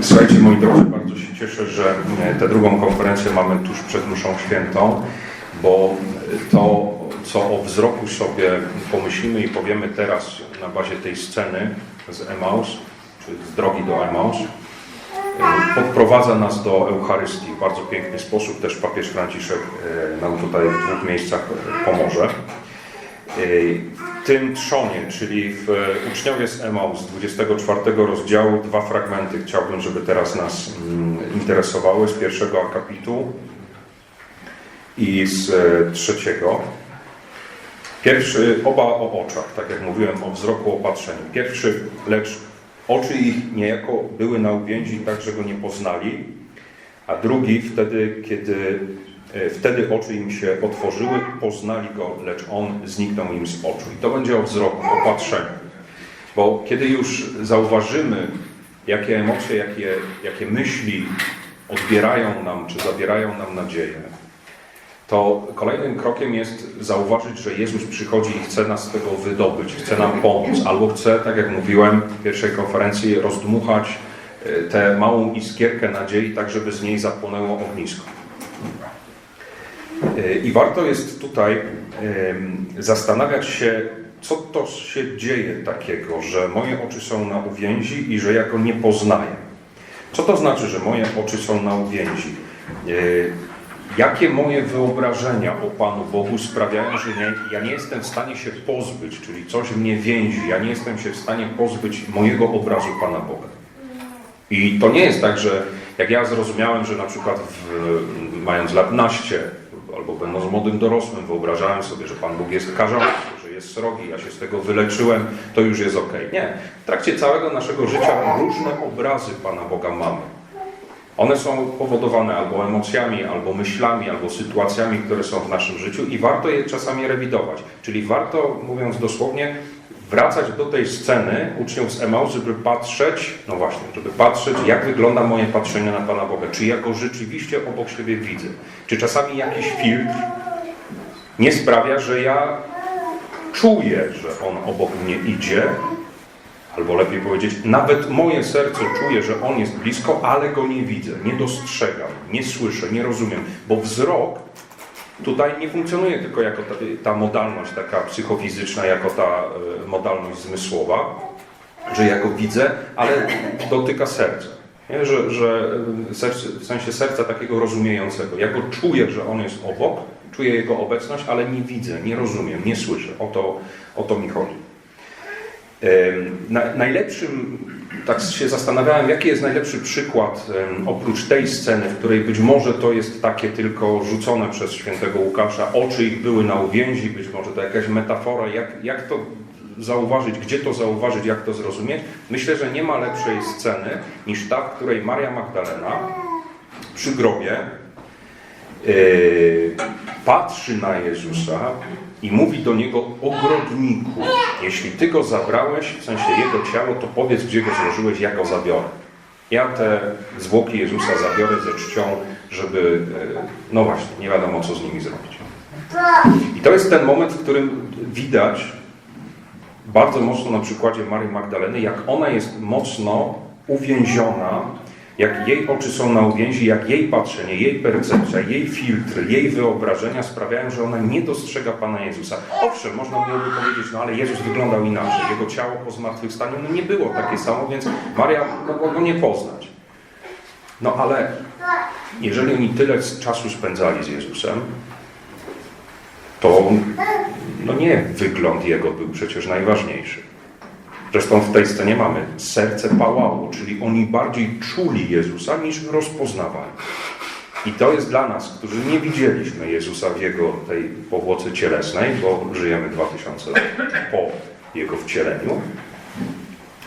Słuchajcie, moi drodzy, bardzo się cieszę, że e, tę drugą konferencję mamy tuż przed mszą świętą, bo to, co o wzroku sobie pomyślimy i powiemy teraz na bazie tej sceny z Emaus, czy z drogi do Emaus, e, podprowadza nas do Eucharystii w bardzo piękny sposób. Też papież Franciszek e, nam tutaj w dwóch miejscach pomoże. Tym trzonie, czyli w Uczniowie z Emaus z 24 rozdziału, dwa fragmenty chciałbym, żeby teraz nas mm, interesowały z pierwszego akapitu i z e, trzeciego. Pierwszy, oba o oczach, tak jak mówiłem, o wzroku, o patrzeniu. Pierwszy, lecz oczy ich niejako były na uwięzi, tak, że go nie poznali, a drugi wtedy, kiedy E, wtedy oczy im się otworzyły, poznali go, lecz on zniknął im z oczu. I to będzie o wzroku, o patrzeniu. Bo kiedy już zauważymy, jakie emocje, jakie, jakie myśli odbierają nam, czy zabierają nam nadzieję, to kolejnym krokiem jest zauważyć, że Jezus przychodzi i chce nas z tego wydobyć, chce nam pomóc, albo chce, tak jak mówiłem w pierwszej konferencji, rozdmuchać e, tę małą iskierkę nadziei, tak żeby z niej zapłonęło ognisko. E, I warto jest tutaj zastanawiać się, co to się dzieje takiego, że moje oczy są na uwięzi i że ja go nie poznaję. Co to znaczy, że moje oczy są na uwięzi? E, jakie moje wyobrażenia o Panu Bogu sprawiają, że nie, ja nie jestem w stanie się pozbyć, czyli coś mnie więzi, ja nie jestem się w stanie pozbyć mojego obrazu Pana Boga. I to nie jest tak, że jak ja zrozumiałem, że na przykład w, mając lat naście, albo będąc młodym dorosłym, wyobrażałem sobie, że Pan Bóg jest karzący, że jest srogi, ja się z tego wyleczyłem, to już jest ok. Nie. W trakcie całego naszego życia różne obrazy Pana Boga mamy. One są powodowane albo emocjami, albo myślami, albo sytuacjami, które są w naszym życiu i warto je czasami rewidować. Czyli warto, mówiąc dosłownie, wracać do tej sceny uczniów z Emaus, żeby patrzeć, no właśnie, żeby patrzeć, jak wygląda moje patrzenie na Pana Boga. Czy ja go rzeczywiście obok siebie widzę? Czy czasami jakiś filtr nie sprawia, że ja czuję, że on obok mnie idzie, albo lepiej powiedzieć, nawet moje serce czuje, że on jest blisko, ale go nie widzę, nie dostrzegam, nie słyszę, nie rozumiem, bo wzrok Tutaj nie funkcjonuje tylko jako ta, ta modalność taka psychofizyczna, jako ta e, modalność zmysłowa, że ja go widzę, ale dotyka serca. Nie? Że, że serce, w sensie serca takiego rozumiejącego. Ja go czuję, że on jest obok, czuję jego obecność, ale nie widzę, nie rozumiem, nie słyszę. O to, o to mi chodzi. Na, najlepszym, tak się zastanawiałem, jaki jest najlepszy przykład oprócz tej sceny, w której być może to jest takie tylko rzucone przez świętego Łukasza, oczy ich były na uwięzi, być może to jakaś metafora, jak, jak to zauważyć, gdzie to zauważyć, jak to zrozumieć. Myślę, że nie ma lepszej sceny niż ta, w której Maria Magdalena przy grobie yy, patrzy na Jezusa i mówi do niego ogrodniku, jeśli ty go zabrałeś, w sensie jego ciało, to powiedz, gdzie go złożyłeś, ja go zabiorę. Ja te zwłoki Jezusa zabiorę ze czcią, żeby, e, no właśnie, nie wiadomo, co z nimi zrobić. I to jest ten moment, w którym widać bardzo mocno na przykładzie Marii Magdaleny, jak ona jest mocno uwięziona jak jej oczy są na uwięzi, jak jej patrzenie, jej percepcja, jej filtry, jej wyobrażenia sprawiają, że ona nie dostrzega Pana Jezusa. Owszem, można byłoby powiedzieć, no ale Jezus wyglądał inaczej, Jego ciało po zmartwychwstaniu no nie było takie samo, więc Maria mogła go nie poznać. No ale jeżeli oni tyle czasu spędzali z Jezusem, to no nie wygląd Jego był przecież najważniejszy. Zresztą w tej scenie mamy serce pałało, czyli oni bardziej czuli Jezusa niż rozpoznawali. I to jest dla nas, którzy nie widzieliśmy Jezusa w Jego tej powłoce cielesnej, bo żyjemy 2000 lat po Jego wcieleniu.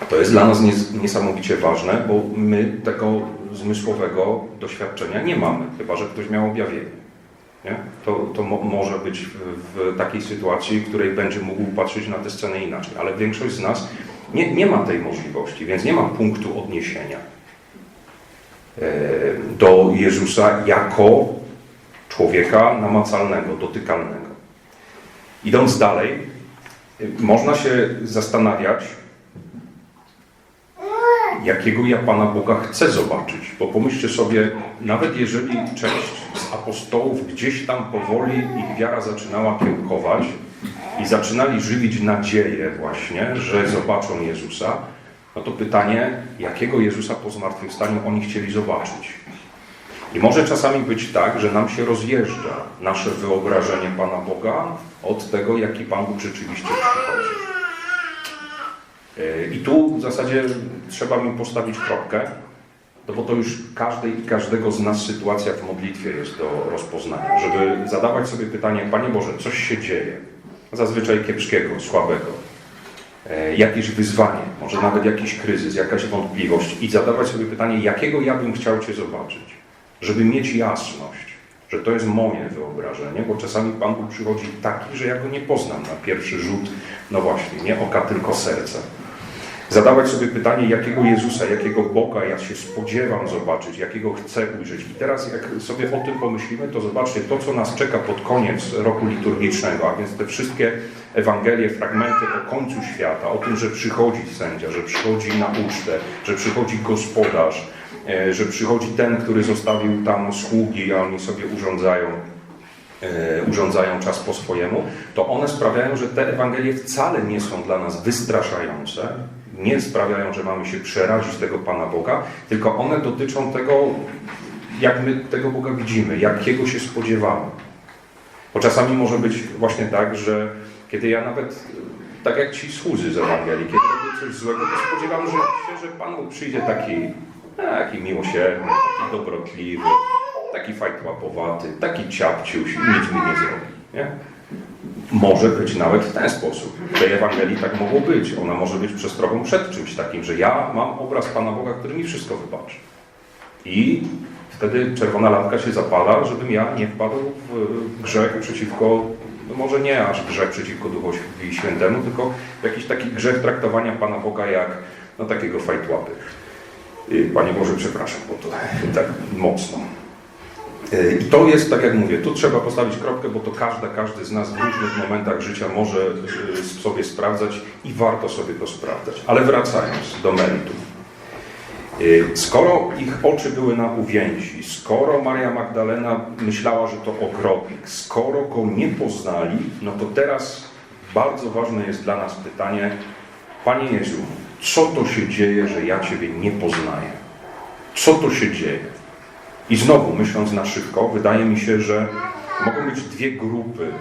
To jest dla nas niesamowicie ważne, bo my tego zmysłowego doświadczenia nie mamy, chyba że ktoś miał objawienie. Nie? To, to mo może być w, w, takiej sytuacji, w której będzie mógł patrzeć na tę scenę inaczej, ale większość z nas nie, nie ma tej możliwości, więc nie ma punktu odniesienia e, do Jezusa jako człowieka namacalnego, dotykalnego. Idąc dalej, można się zastanawiać, jakiego ja Pana Boga chcę zobaczyć. Bo pomyślcie sobie, nawet jeżeli część z apostołów gdzieś tam powoli ich wiara zaczynała kiełkować i zaczynali żywić nadzieję właśnie, że zobaczą Jezusa, no to pytanie, jakiego Jezusa po zmartwychwstaniu oni chcieli zobaczyć. I może czasami być tak, że nam się rozjeżdża nasze wyobrażenie Pana Boga od tego, jaki Pan Bóg rzeczywiście przychodzi. I tu w zasadzie trzeba mi postawić kropkę, no bo to już każdej i każdego z nas sytuacja w modlitwie jest do rozpoznania, żeby zadawać sobie pytanie, Panie Boże, coś się dzieje, zazwyczaj kiepskiego, słabego, e, jakieś wyzwanie, może nawet jakiś kryzys, jakaś wątpliwość i zadawać sobie pytanie, jakiego ja bym chciał Cię zobaczyć, żeby mieć jasność, że to jest moje wyobrażenie, bo czasami Pan Bóg przychodzi taki, że ja go nie poznam na pierwszy rzut, no właśnie, nie oka, tylko serca. Zadawać sobie pytanie, jakiego Jezusa, jakiego Boga ja się spodziewam zobaczyć, jakiego chcę ujrzeć. I teraz, jak sobie o tym pomyślimy, to zobaczcie to, co nas czeka pod koniec roku liturgicznego, a więc te wszystkie Ewangelie, fragmenty o końcu świata, o tym, że przychodzi sędzia, że przychodzi na ucztę, że przychodzi gospodarz, e, że przychodzi ten, który zostawił tam sługi, a oni sobie urządzają e, urządzają czas po swojemu, to one sprawiają, że te Ewangelie wcale nie są dla nas wystraszające, nie sprawiają, że mamy się przerazić tego Pana Boga, tylko one dotyczą tego, jak my tego Boga widzimy, jakiego się spodziewamy. Bo czasami może być właśnie tak, że kiedy ja nawet, tak jak ci słudzy z Ewangelii, kiedy robię coś złego, to spodziewam się, że Pan Bóg przyjdzie taki, taki miłosierny, taki dobrotliwy, taki fajtłapowaty, taki ciapciuś i nic mi nie zrobi. Nie? Może być nawet w ten sposób. W tej Ewangelii tak mogło być. Ona może być przestrogą przed czymś takim, że ja mam obraz Pana Boga, który mi wszystko wybaczy. I wtedy czerwona lampka się zapala, żebym ja nie wpadł w grzech przeciwko, no może nie aż grzech przeciwko Duchowi Świętemu, tylko jakiś taki grzech traktowania Pana Boga jak no, takiego fajtłapy. Y, Panie Boże, przepraszam, bo to tak mocno. Y, I to jest, tak jak mówię, tu trzeba postawić kropkę, bo to każda, każdy z nas w różnych momentach życia może y, sobie sprawdzać i warto sobie to sprawdzać. Ale wracając do meritum. Y, Skoro ich oczy były na uwięzi, skoro Maria Magdalena myślała, że to ogrodnik, skoro go nie poznali, no to teraz bardzo ważne jest dla nas pytanie, Panie Jezu, co to się dzieje, że ja Ciebie nie poznaję? Co to się dzieje? I znowu, myśląc na szybko, wydaje mi się, że mogą być dwie grupy,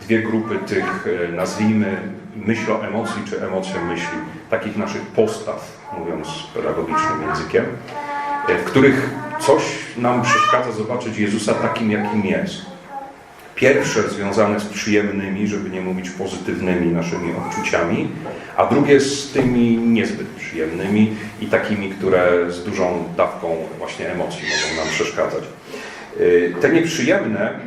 dwie grupy tych, e, nazwijmy, myślo emocji czy emocje myśli, takich naszych postaw, mówiąc pedagogicznym językiem, e, w których coś nam przeszkadza zobaczyć Jezusa takim, jakim jest. Pierwsze związane z przyjemnymi, żeby nie mówić pozytywnymi naszymi odczuciami, a drugie z tymi niezbyt przyjemnymi i takimi, które z dużą dawką właśnie emocji mogą nam przeszkadzać. Y, Te nieprzyjemne,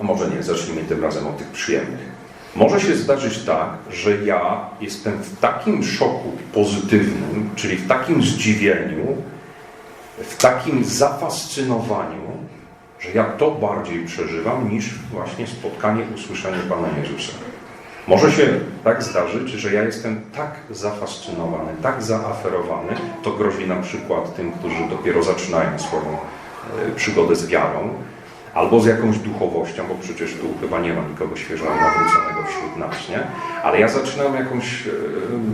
może nie, zacznijmy tym razem od tych przyjemnych. Może się zdarzyć tak, że ja jestem w takim szoku pozytywnym, czyli w takim zdziwieniu, w takim zafascynowaniu, że ja to bardziej przeżywam niż właśnie spotkanie, usłyszenie Pana Jezusa. Może się tak zdarzyć, że ja jestem tak zafascynowany, tak zaaferowany, to grozi na przykład tym, którzy dopiero zaczynają swoją e, przygodę z wiarą, albo z jakąś duchowością, bo przecież tu chyba nie ma nikogo świeżo nawróconego wśród nas, nie? Ale ja zaczynam jakąś, e,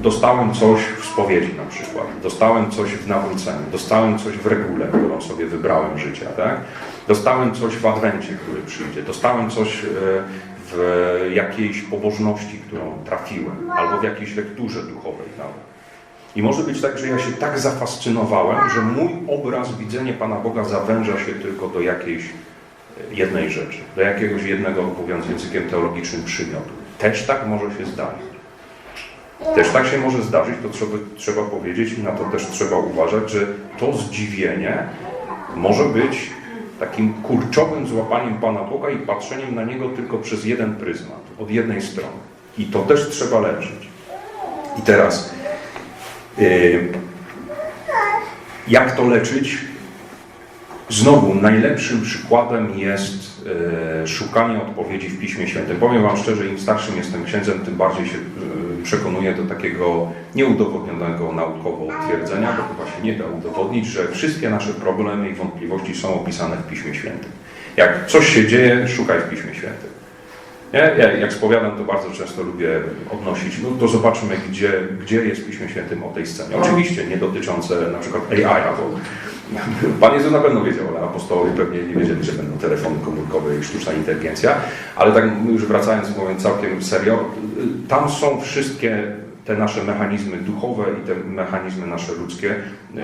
dostałem coś w spowiedzi na przykład, dostałem coś w nawróceniu, dostałem coś w regule, którą sobie wybrałem życia, tak? Dostałem coś w adwencie, który przyjdzie, dostałem coś e, w jakiejś pobożności, którą trafiłem, albo w jakiejś lekturze duchowej nawet. I może być tak, że ja się tak zafascynowałem, że mój obraz widzenia Pana Boga zawęża się tylko do jakiejś jednej rzeczy, do jakiegoś jednego, mówiąc językiem teologicznym, przymiotu. Też tak może się zdarzyć. Też tak się może zdarzyć, to trzeba, trzeba powiedzieć i na to też trzeba uważać, że to zdziwienie może być takim kurczowym złapaniem Pana Boga i patrzeniem na Niego tylko przez jeden pryzmat, od jednej strony. I to też trzeba leczyć. I teraz, yy, jak to leczyć? Znowu, najlepszym przykładem jest e, szukanie odpowiedzi w Piśmie Świętym. Powiem Wam szczerze, im starszym jestem księdzem, tym bardziej się e, przekonuje do takiego nieudowodnionego naukowo twierdzenia, bo chyba się nie da udowodnić, że wszystkie nasze problemy i wątpliwości są opisane w Piśmie Świętym. Jak coś się dzieje, szukaj w Piśmie Świętym. Ja, jak spowiadam, to bardzo często lubię odnosić, no to zobaczmy, gdzie, gdzie jest Piśmie Świętym o tej scenie. Oczywiście nie dotyczące na przykład AI, bo Pan Jezus na pewno wiedział, ale apostołowie pewnie nie wiedzieli, że będą telefony komórkowe i sztuczna inteligencja, ale tak już wracając, mówiąc całkiem serio, tam są wszystkie te nasze mechanizmy duchowe i te mechanizmy nasze ludzkie yy,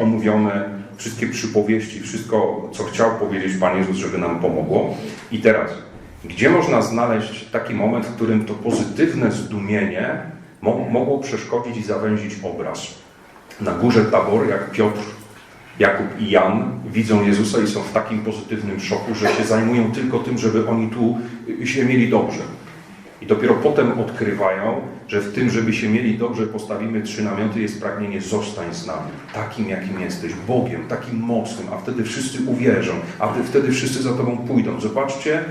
omówione, wszystkie przypowieści, wszystko, co chciał powiedzieć Pan Jezus, żeby nam pomogło. I teraz, gdzie można znaleźć taki moment, w którym to pozytywne zdumienie mo mogło przeszkodzić i zawęzić obraz? Na górze Tabor, jak Piotr Jakub i Jan widzą Jezusa i są w takim pozytywnym szoku, że się zajmują tylko tym, żeby oni tu się mieli dobrze. I dopiero potem odkrywają, że w tym, żeby się mieli dobrze, postawimy trzy namioty, jest pragnienie zostań z nami, takim jakim jesteś, Bogiem, takim mocnym, a wtedy wszyscy uwierzą, a wtedy wszyscy za Tobą pójdą. Zobaczcie,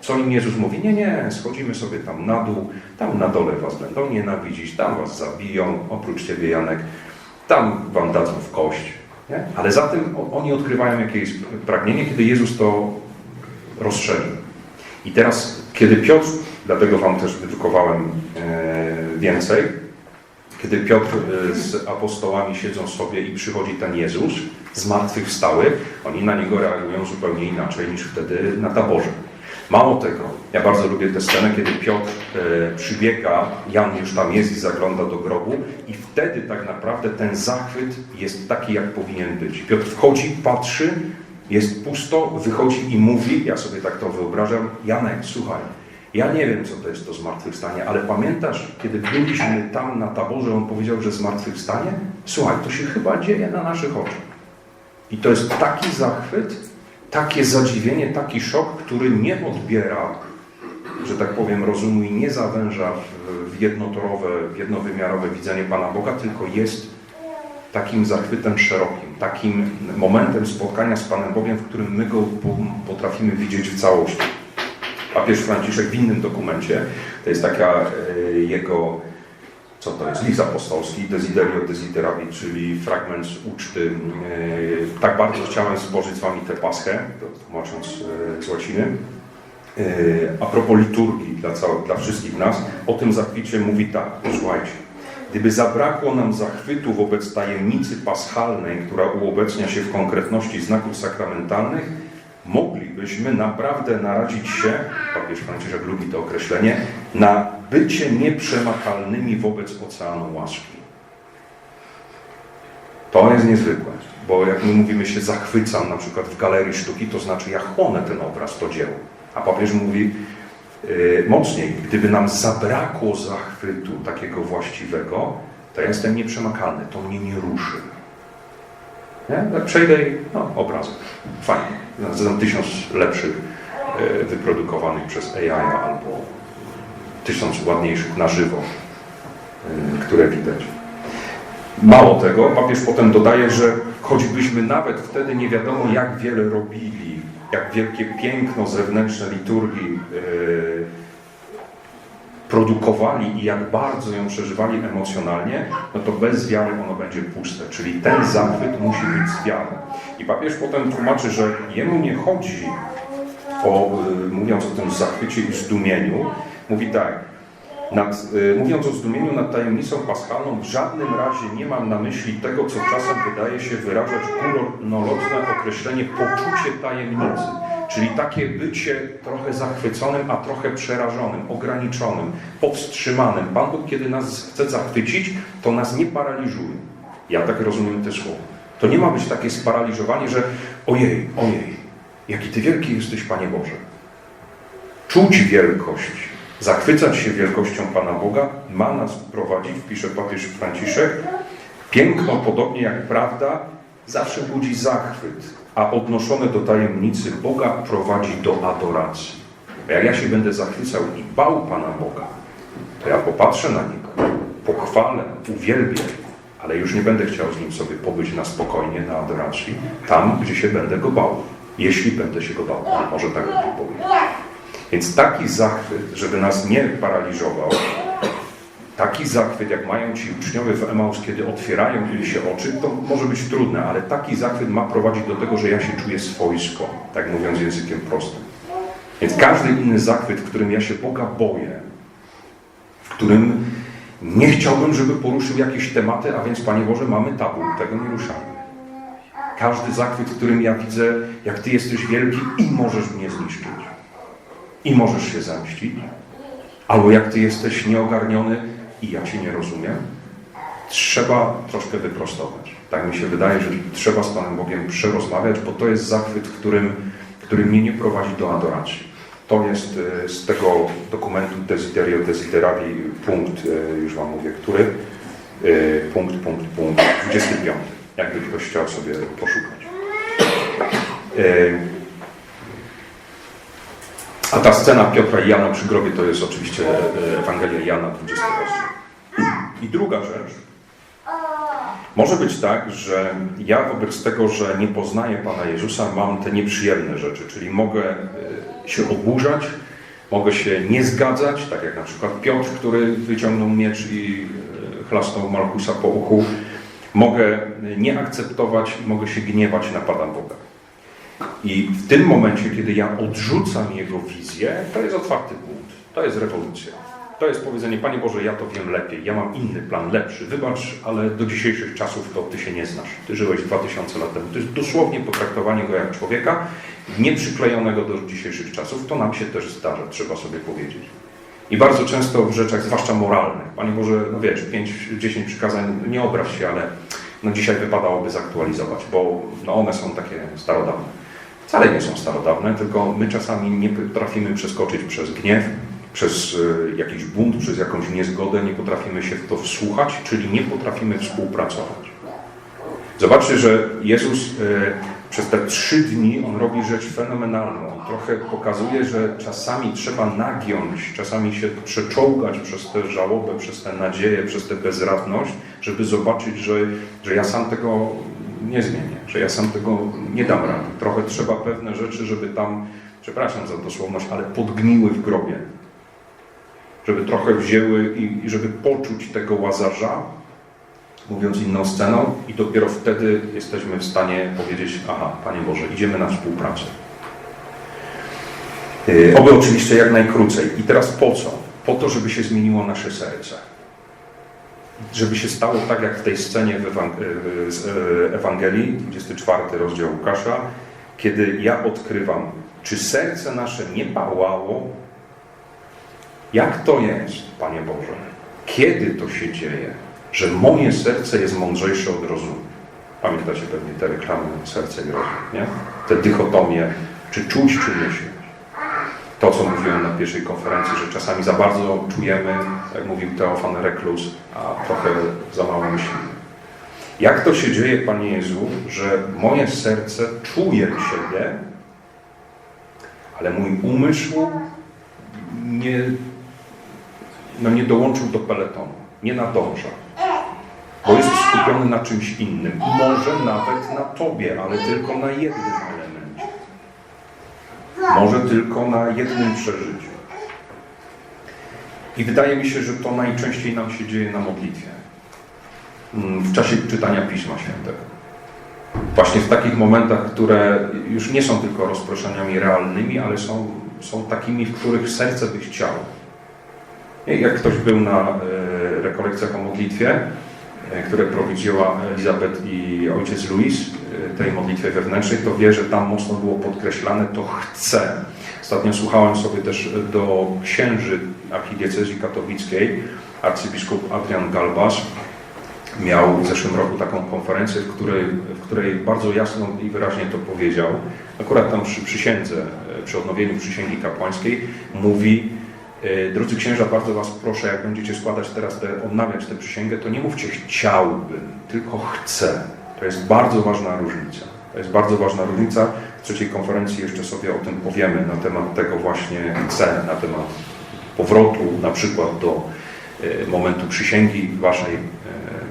co im Jezus mówi. Nie, nie, schodzimy sobie tam na dół, tam na dole Was będą nienawidzić, tam Was zabiją, oprócz Ciebie Janek, tam Wam dadzą w kość. Nie? Ale za tym oni odkrywają jakieś pragnienie, kiedy Jezus to rozszerzy. I teraz, kiedy Piotr, dlatego Wam też wydrukowałem e, więcej, kiedy Piotr e, z apostołami siedzą sobie i przychodzi ten Jezus, zmartwychwstały, oni na niego reagują zupełnie inaczej niż wtedy na taborze. Mało tego, ja bardzo lubię tę scenę, kiedy Piotr e, przybiega, Jan już tam jest i zagląda do grobu i wtedy tak naprawdę ten zachwyt jest taki, jak powinien być. Piotr wchodzi, patrzy, jest pusto, wychodzi i mówi, ja sobie tak to wyobrażam, Janek, słuchaj, ja nie wiem, co to jest to zmartwychwstanie, ale pamiętasz, kiedy byliśmy tam na taborze, on powiedział, że zmartwychwstanie? Słuchaj, to się chyba dzieje na naszych oczach. I to jest taki zachwyt, takie zadziwienie, taki szok, który nie odbiera, że tak powiem, rozumu i nie zawęża w jednotorowe, w jednowymiarowe widzenie Pana Boga, tylko jest takim zachwytem szerokim, takim momentem spotkania z Panem Bogiem, w którym my go potrafimy widzieć w całości. Papież Franciszek w innym dokumencie, to jest taka e, jego co to jest list apostolski, Desiderio Desideravi, czyli fragment z uczty. E, tak bardzo chciałem złożyć z Wami tę paschę, tłumacząc e, z łaciny. E, a propos liturgii dla, dla wszystkich nas, o tym zachwycie mówi tak, posłuchajcie. Gdyby zabrakło nam zachwytu wobec tajemnicy paschalnej, która uobecnia się w konkretności znaków sakramentalnych, moglibyśmy naprawdę narazić się, papież Franciszek lubi to określenie, na bycie nieprzemakalnymi wobec oceanu łaski. To jest niezwykłe, bo jak my mówimy się zachwycam na przykład w galerii sztuki, to znaczy ja chłonę ten obraz, to dzieło. A papież mówi yy, mocniej, gdyby nam zabrakło zachwytu takiego właściwego, to ja jestem nieprzemakalny, to mnie nie ruszy. Nie? Tak przejdę i no, obrazek. Fajnie. Znam tysiąc lepszych e, wyprodukowanych przez AI albo tysiąc ładniejszych na żywo, e, które widać. Mało tego, papież potem dodaje, że choćbyśmy nawet wtedy nie wiadomo jak wiele robili, jak wielkie piękno zewnętrzne liturgii e, produkowali i jak bardzo ją przeżywali emocjonalnie, no to bez wiary ono będzie puste. Czyli ten zachwyt musi być z. I papież potem tłumaczy, że jemu nie chodzi o, y, mówiąc o tym zachwycie i zdumieniu, mówi tak, nad, y, mówiąc o zdumieniu nad tajemnicą paschalną, w żadnym razie nie mam na myśli tego, co czasem wydaje się wyrażać górnolotne określenie poczucie tajemnicy Czyli takie bycie trochę zachwyconym, a trochę przerażonym, ograniczonym, powstrzymanym. Pan Bóg, kiedy nas chce zachwycić, to nas nie paraliżuje. Ja tak rozumiem te słowa. To nie ma być takie sparaliżowanie, że ojej, ojej, jaki Ty wielki jesteś, Panie Boże. Czuć wielkość, zachwycać się wielkością Pana Boga ma nas prowadzić, pisze papież Franciszek, piękno, podobnie jak prawda, zawsze budzi zachwyt, a odnoszone do tajemnicy Boga prowadzi do adoracji. Jak ja się będę zachwycał i bał Pana Boga, to ja popatrzę na Niego, pochwalę, uwielbię, ale już nie będę chciał z Nim sobie pobyć na spokojnie, na adoracji, tam, gdzie się będę Go bał. Jeśli będę się Go bał, może tak lepiej powiedzieć. Więc taki zachwyt, żeby nas nie paraliżował, Taki zachwyt, jak mają ci uczniowie w Emaus, kiedy otwierają się oczy, to może być trudne, ale taki zachwyt ma prowadzić do tego, że ja się czuję swojsko, tak mówiąc językiem prostym. Więc każdy inny zachwyt, w którym ja się Boga boję, w którym nie chciałbym, żeby poruszył jakieś tematy, a więc, Panie Boże, mamy tabu, tego nie ruszamy. Każdy zachwyt, w którym ja widzę, jak Ty jesteś wielki i możesz mnie zniszczyć. I możesz się zemścić. Albo jak Ty jesteś nieogarniony i ja Cię nie rozumiem. Trzeba troszkę wyprostować. Tak mi się wydaje, że trzeba z Panem Bogiem przerozmawiać, bo to jest zachwyt, którym, który mnie nie prowadzi do adoracji. To jest e, z tego dokumentu Desiderio Desideravi punkt, e, już Wam mówię, który? E, Punkt, punkt, punkt 25. Jakby ktoś chciał sobie poszukać. A ta scena Piotra i Jana przy grobie to jest oczywiście e, Ewangelia Jana 20 rozdział. I druga rzecz. Może być tak, że ja wobec tego, że nie poznaję Pana Jezusa, mam te nieprzyjemne rzeczy, czyli mogę e, się oburzać, mogę się nie zgadzać, tak jak na przykład Piotr, który wyciągnął miecz i e, chlasnął Malchusa po uchu. Mogę nie akceptować mogę się gniewać na Pana Boga. I w tym momencie, kiedy ja odrzucam Jego wizję, to jest otwarty punkt. To jest rewolucja. To jest powiedzenie, Panie Boże, ja to wiem lepiej, ja mam inny plan, lepszy. Wybacz, ale do dzisiejszych czasów to Ty się nie znasz. Ty żyłeś 2000 lat temu. To jest dosłownie potraktowanie Go jak człowieka, nieprzyklejonego do dzisiejszych czasów. To nam się też zdarza, trzeba sobie powiedzieć. I bardzo często w rzeczach, zwłaszcza moralnych, Panie Boże, no wiesz, 5-10 przykazań, nie obraź się, ale no dzisiaj wypadałoby zaktualizować, bo no one są takie starodawne. Wcale nie są starodawne, tylko my czasami nie potrafimy przeskoczyć przez gniew, przez y, jakiś bunt, przez jakąś niezgodę, nie potrafimy się w to wsłuchać, czyli nie potrafimy współpracować. Zobaczcie, że Jezus y, przez te trzy dni on robi rzecz fenomenalną. Trochę pokazuje, że czasami trzeba nagiąć, czasami się przeczołgać przez tę żałobę, przez tę nadzieję, przez tę bezradność, żeby zobaczyć, że, że ja sam tego nie zmienię, że ja sam tego nie dam rady. Trochę trzeba pewne rzeczy, żeby tam, przepraszam za dosłowność, ale podgniły w grobie. Żeby trochę wzięły i, i żeby poczuć tego łazarza, mówiąc inną sceną, i dopiero wtedy jesteśmy w stanie powiedzieć: Aha, Panie Boże, idziemy na współpracę. Yy, Oby oczywiście jak najkrócej. I teraz po co? Po to, żeby się zmieniło nasze serce. Żeby się stało tak, jak w tej scenie yy, z yy, Ewangelii, 24 rozdział Łukasza, kiedy ja odkrywam, czy serce nasze nie pałało? Jak to jest, Panie Boże? Kiedy to się dzieje? że moje serce jest mądrzejsze od rozumu. Pamiętacie pewnie te reklamy serce i rozum, nie? Te dychotomie, czy czuć, czy myśleć. To, co mówiłem na pierwszej konferencji, że czasami za bardzo czujemy, jak mówił Teofan Reklus, a trochę za mało myślimy. Jak to się dzieje, Panie Jezu, że moje serce czuje Ciebie, ale mój umysł nie, no nie dołączył do peletonu, nie nadąża bo jest skupiony na czymś innym. Może nawet na Tobie, ale tylko na jednym elemencie. Może tylko na jednym przeżyciu. I wydaje mi się, że to najczęściej nam się dzieje na modlitwie. W czasie czytania Pisma Świętego. Właśnie w takich momentach, które już nie są tylko rozproszeniami realnymi, ale są, są takimi, w których serce by chciało. Jak ktoś był na e, rekolekcjach o modlitwie, które prowadziła Elizabeth i ojciec Louis, tej modlitwie wewnętrznej, to wie, że tam mocno było podkreślane to chce. Ostatnio słuchałem sobie też do księży archidiecezji katowickiej, arcybiskup Adrian Galbas miał w zeszłym roku taką konferencję, w której, w której bardzo jasno i wyraźnie to powiedział. Akurat tam przy przysiędze, przy odnowieniu przysięgi kapłańskiej mówi, Drodzy księża, bardzo Was proszę, jak będziecie składać teraz, te, odnawiać tę przysięgę, to nie mówcie chciałbym, tylko chcę. To jest bardzo ważna różnica. To jest bardzo ważna różnica. W trzeciej konferencji jeszcze sobie o tym powiemy, na temat tego właśnie chcę, na temat powrotu na przykład do momentu przysięgi Waszej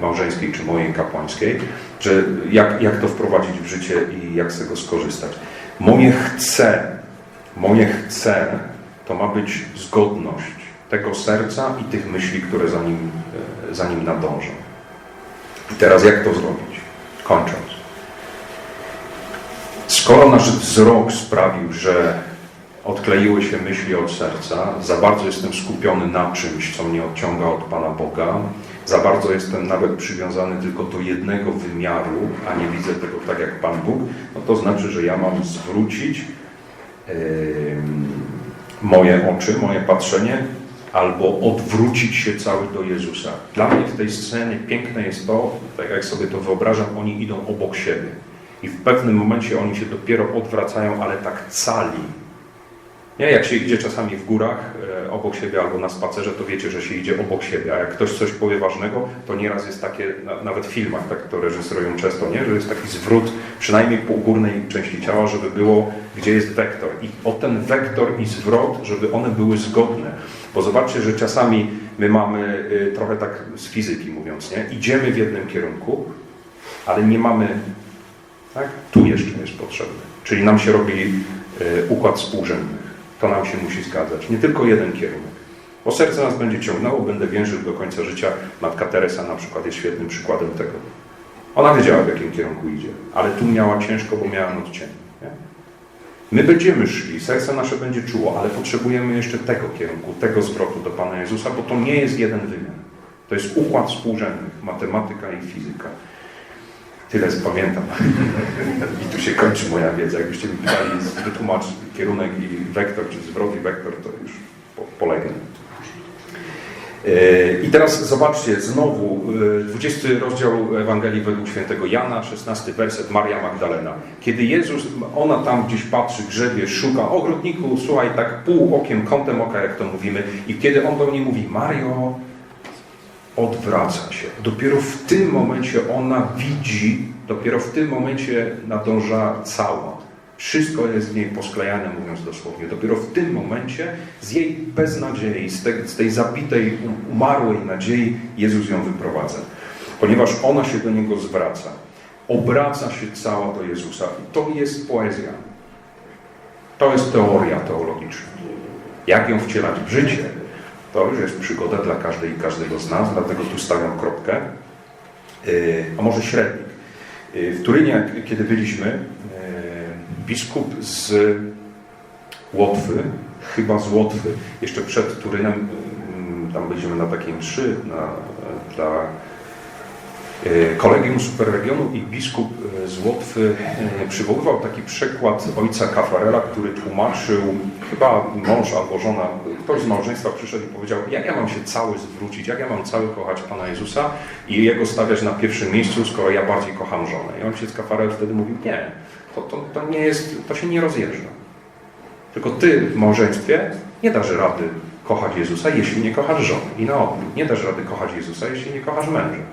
małżeńskiej czy mojej kapłańskiej, że jak, jak to wprowadzić w życie i jak z tego skorzystać. Moje chcę, moje chcę to ma być zgodność. tego serca i tych myśli, które za nim, e, za nim nadążą. I teraz jak to zrobić? Kończąc. Skoro nasz wzrok sprawił, że odkleiły się myśli od serca, za bardzo jestem skupiony na czymś, co mnie odciąga od Pana Boga, za bardzo jestem nawet przywiązany tylko do jednego wymiaru, a nie widzę tego tak jak Pan Bóg, no to znaczy, że ja mam zwrócić yy, moje oczy, moje patrzenie, albo odwrócić się cały do Jezusa. Dla mnie w tej scenie piękne jest to, tak jak sobie to wyobrażam, oni idą obok siebie. I w pewnym momencie oni się dopiero odwracają, ale tak cali. Nie, jak się idzie czasami w górach e, obok siebie albo na spacerze, to wiecie, że się idzie obok siebie, a jak ktoś coś powie ważnego, to nieraz jest takie, na, nawet w filmach, tak to reżyserują często, nie? że jest taki zwrót przynajmniej po górnej części ciała, żeby było, gdzie jest wektor. I o ten wektor i zwrot, żeby one były zgodne. Bo zobaczcie, że czasami my mamy y, trochę tak z fizyki mówiąc, nie? idziemy w jednym kierunku, ale nie mamy, tak? tu jeszcze jest potrzebny. Czyli nam się robi y, układ współrzędnych. To nam się musi zgadzać. Nie tylko jeden kierunek. Bo serce nas będzie ciągnęło, będę wierzył do końca życia. Matka Teresa na przykład jest świetnym przykładem tego. Ona wiedziała, w jakim kierunku idzie, ale tu miała ciężko, bo miała odcień. My będziemy szli, serce nasze będzie czuło, ale potrzebujemy jeszcze tego kierunku, tego zwrotu do Pana Jezusa, bo to nie jest jeden wymiar. To jest układ współrzędnych, matematyka i fizyka. Tyle pamiętam. I tu się kończy moja wiedza. Jakbyście mi pytali, wytłumacz kierunek i wektor, czy zwrot i wektor, to już po, polegnę. Yy, I teraz zobaczcie, znowu 20 rozdział Ewangelii według świętego Jana, 16 werset, Maria Magdalena. Kiedy Jezus, ona tam gdzieś patrzy, grzebie, szuka, ogrodniku, słuchaj, tak pół okiem, kątem oka, jak to mówimy, i kiedy on do niej mówi, Mario, odwraca się. Dopiero w tym momencie ona widzi, dopiero w tym momencie nadąża cała. Wszystko jest w niej posklejane, mówiąc dosłownie. Dopiero w tym momencie z jej beznadziei, z z tej zabitej, umarłej nadziei Jezus ją wyprowadza. Ponieważ ona się do Niego zwraca. Obraca się cała do Jezusa. I to jest poezja. To jest teoria teologiczna. Jak ją wcielać w życie? To już jest przygoda dla każdej i każdego z nas, dlatego tu stawiam kropkę. A może średnik. W Turynie, kiedy byliśmy, biskup z Łotwy, chyba z Łotwy, jeszcze przed Turynem, tam będziemy na takiej mszy na, dla Kolegium Superregionu i biskup z Łotwy przywoływał taki przykład ojca Kafarela, który tłumaczył, chyba mąż albo żona, ktoś z małżeństwa przyszedł i powiedział, jak ja mam się cały zwrócić, jak ja mam cały kochać Pana Jezusa i Jego stawiać na pierwszym miejscu, skoro ja bardziej kocham żonę. I ojciec Kafarel wtedy mówił, nie, to, to, to, nie jest, to się nie rozjeżdża. Tylko ty w małżeństwie nie dasz rady kochać Jezusa, jeśli nie kochasz żony. I na odwrót, nie dasz rady kochać Jezusa, jeśli nie kochasz męża.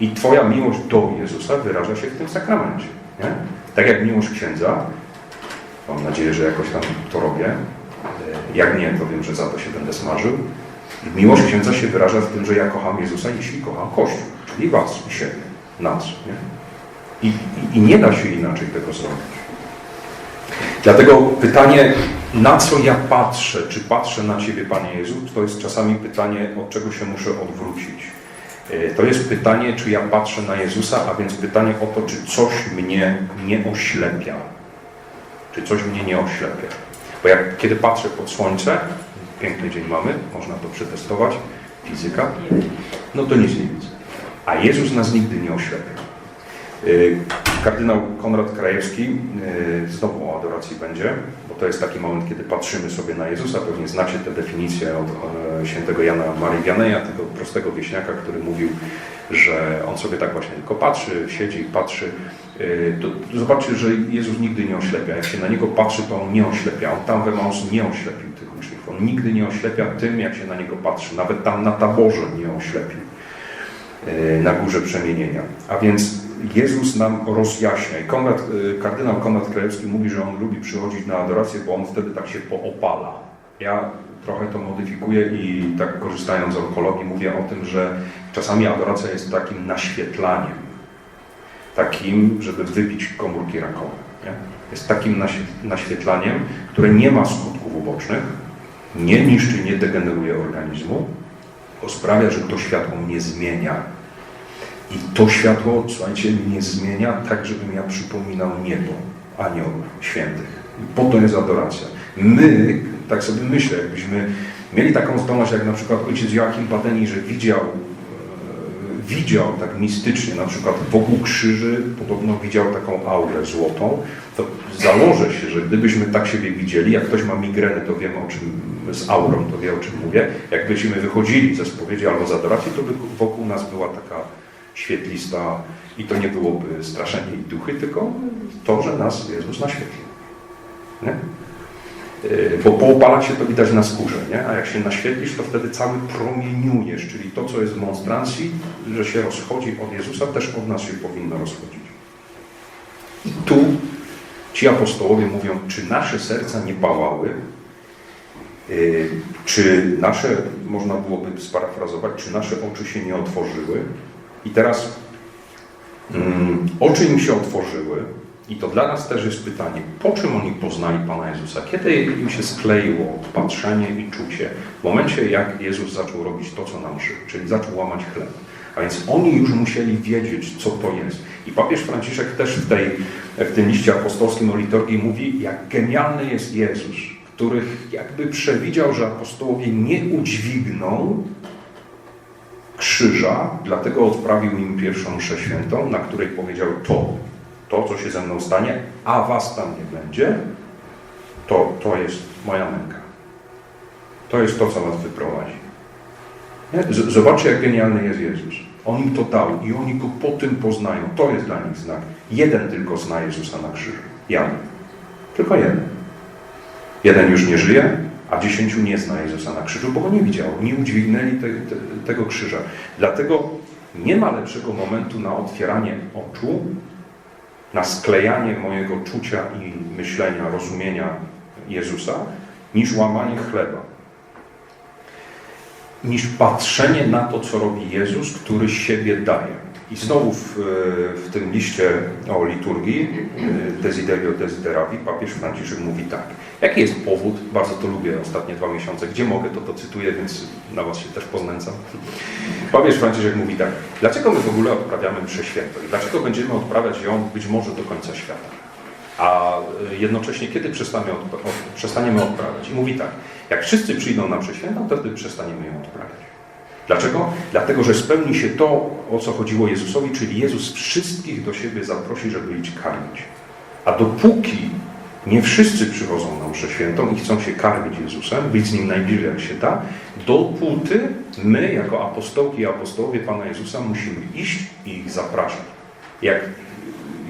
I Twoja miłość do Jezusa wyraża się w tym sakramencie. Nie? Tak jak miłość księdza, mam nadzieję, że jakoś tam to robię. Jak nie, to wiem, że za to się będę smażył. Miłość księdza się wyraża w tym, że ja kocham Jezusa, jeśli kocham Kościół, czyli Was i siebie, nas. Nie? I, i, nie da się inaczej tego zrobić. Dlatego pytanie, na co ja patrzę, czy patrzę na Ciebie, Panie Jezu, to jest czasami pytanie, od czego się muszę odwrócić. To jest pytanie, czy ja patrzę na Jezusa, a więc pytanie o to, czy coś mnie nie oślepia. Czy coś mnie nie oślepia. Bo jak kiedy patrzę pod słońce, piękny dzień mamy, można to przetestować, fizyka, no to nic nie widzę. A Jezus nas nigdy nie oślepia. Kardynał Konrad Krajewski, znowu o adoracji będzie, bo to jest taki moment, kiedy patrzymy sobie na Jezusa. Pewnie znacie tę definicję od świętego Jana Marii Wianeja, tego prostego wieśniaka, który mówił, że on sobie tak właśnie tylko patrzy, siedzi patrzy. To zobaczcie, że Jezus nigdy nie oślepia. Jak się na Niego patrzy, to On nie oślepia. On tam we Maus nie oślepił tych uczniów. On nigdy nie oślepia tym, jak się na Niego patrzy. Nawet tam na taborze nie oślepił. Na górze przemienienia. A więc Jezus nam rozjaśnia. I Konrad, kardynał Konrad Krajewski mówi, że on lubi przychodzić na adorację, bo on wtedy tak się poopala. Ja trochę to modyfikuję i tak korzystając z onkologii mówię o tym, że czasami adoracja jest takim naświetlaniem. Takim, żeby wybić komórki rakowe. Nie? Jest takim naświetlaniem, które nie ma skutków ubocznych, nie niszczy, nie degeneruje organizmu, bo sprawia, że to światło mnie zmienia. I to światło, słuchajcie, mnie zmienia tak, żebym ja przypominał niebo, aniołów, świętych. I po to jest adoracja. My, tak sobie myślę, jakbyśmy mieli taką zdolność, jak na przykład ojciec Joachim Badeni, że widział, e, widział tak mistycznie, na przykład wokół krzyży, podobno widział taką aurę złotą, to założę się, że gdybyśmy tak siebie widzieli, jak ktoś ma migrenę, to wiemy o czym, z aurą, to wie o czym mówię, jakbyśmy wychodzili ze spowiedzi albo z adoracji, to by wokół nas była taka świetlista i to nie byłoby straszenie i duchy, tylko to, że nas Jezus naświetlił. Nie? Yy, Bo poopala się to widać na skórze, nie? a jak się naświetlisz, to wtedy cały promieniujesz, czyli to, co jest w monstrancji, że się rozchodzi od Jezusa, też od nas się powinno rozchodzić. I tu ci apostołowie mówią, czy nasze serca nie pałały, yy, czy nasze, można byłoby sparafrazować, czy nasze oczy się nie otworzyły. I teraz mm, oczy im się otworzyły, i to dla nas też jest pytanie, po czym oni poznali Pana Jezusa? Kiedy im się skleiło patrzenie i czucie? W momencie, jak Jezus zaczął robić to, co nam żył, czyli zaczął łamać chleb. A więc oni już musieli wiedzieć, co to jest. I papież Franciszek też w, tej, w tym liście apostolskim o liturgii mówi, jak genialny jest Jezus, których jakby przewidział, że apostołowie nie udźwigną krzyża, dlatego odprawił im pierwszą mszę świętą, na której powiedział to, to, co się ze mną stanie, a was tam nie będzie, to, to jest moja męka. To jest to, co was wyprowadzi. Zobaczcie, jak genialny jest Jezus. On im to dał i oni go po tym poznają. To jest dla nich znak. Jeden tylko zna Jezusa na krzyżu. Jan. Tylko jeden. Jeden już nie żyje, a dziesięciu nie zna Jezusa na krzyżu, bo go nie widział. Nie udźwignęli te, te, tego krzyża. Dlatego nie ma lepszego momentu na otwieranie oczu, na sklejanie mojego czucia i myślenia, rozumienia Jezusa, niż łamanie chleba. Niż patrzenie na to, co robi Jezus, który siebie daje. I znowu w, w tym liście o liturgii y, Desiderio Desideravi papież Franciszek mówi tak. Jaki jest powód? Bardzo to lubię ostatnie dwa miesiące. Gdzie mogę, to to cytuję, więc na Was się też poznęcam. Papież Franciszek mówi tak. Dlaczego my w ogóle odprawiamy mszę świętą? I dlaczego będziemy odprawiać ją być może do końca świata? A y, jednocześnie kiedy przestaniemy, odp- od, przestaniemy odprawiać? I mówi tak. Jak wszyscy przyjdą na mszę świętą, to wtedy przestaniemy ją odprawiać. Dlaczego? Dlatego, że spełni się to, o co chodziło Jezusowi, czyli Jezus wszystkich do siebie zaprosi, żeby ich karmić. A dopóki nie wszyscy przychodzą na mszę świętą i chcą się karmić Jezusem, być z Nim najbliżej jak się da, dopóty my, jako apostołki i apostołowie Pana Jezusa, musimy iść i ich zapraszać. Jak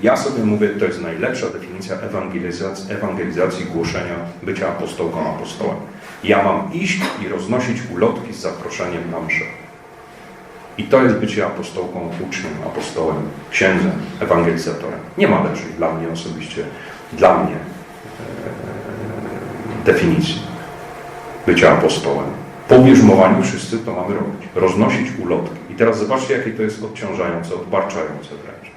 ja sobie mówię, to jest najlepsza definicja ewangelizacji, ewangelizacji głoszenia, bycia apostołką, apostołem. Ja mam iść i roznosić ulotki z zaproszeniem na mszę. I to jest bycie apostołką, uczniem, apostołem, księdzem, ewangelizatorem. Nie ma lepszej dla mnie osobiście, dla mnie e, definicji bycia apostołem. Po bierzmowaniu wszyscy to mamy robić. Roznosić ulotki. I teraz zobaczcie, jakie to jest odciążające, odbarczające wręcz.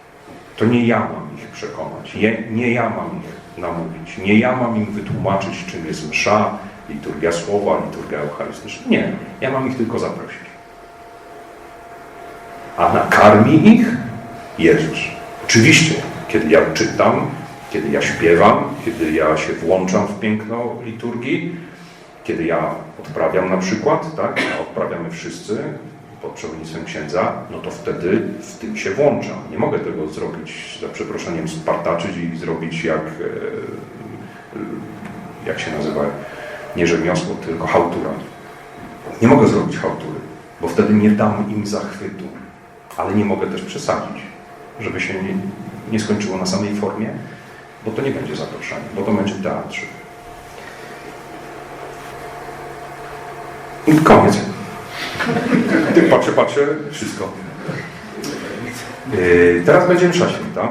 To nie ja mam ich przekonać, nie, nie ja mam ich namówić, nie ja mam im wytłumaczyć, czym jest msza, liturgia słowa, liturgia eucharystyczna. Nie, ja mam ich tylko zaprosić. A nakarmi ich Jezus. Oczywiście, kiedy ja czytam, kiedy ja śpiewam, kiedy ja się włączam w piękno liturgii, kiedy ja odprawiam na przykład, tak, a odprawiamy wszyscy pod przewodnictwem księdza, no to wtedy w tym się włączam. Nie mogę tego zrobić, za przeproszeniem, spartaczyć i zrobić jak, e, jak się nazywa, nie rzemiosło, tylko hałtura. Nie mogę zrobić hałtury, bo wtedy nie dam im zachwytu, ale nie mogę też przesadzić, żeby się nie, nie skończyło na samej formie, bo to nie będzie zaproszenie, bo to będzie teatrze. I koniec. Ty patrzę, patrzę, wszystko. Yy, teraz będzie msza święta,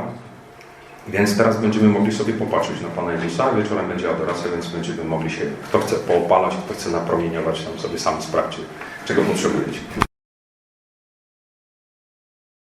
więc teraz będziemy mogli sobie popatrzeć na Pana Jezusa. Wieczorem będzie adoracja, więc będziemy mogli się, kto chce poopalać, kto chce napromieniować, tam sobie sam sprawdźcie, czego potrzebujecie.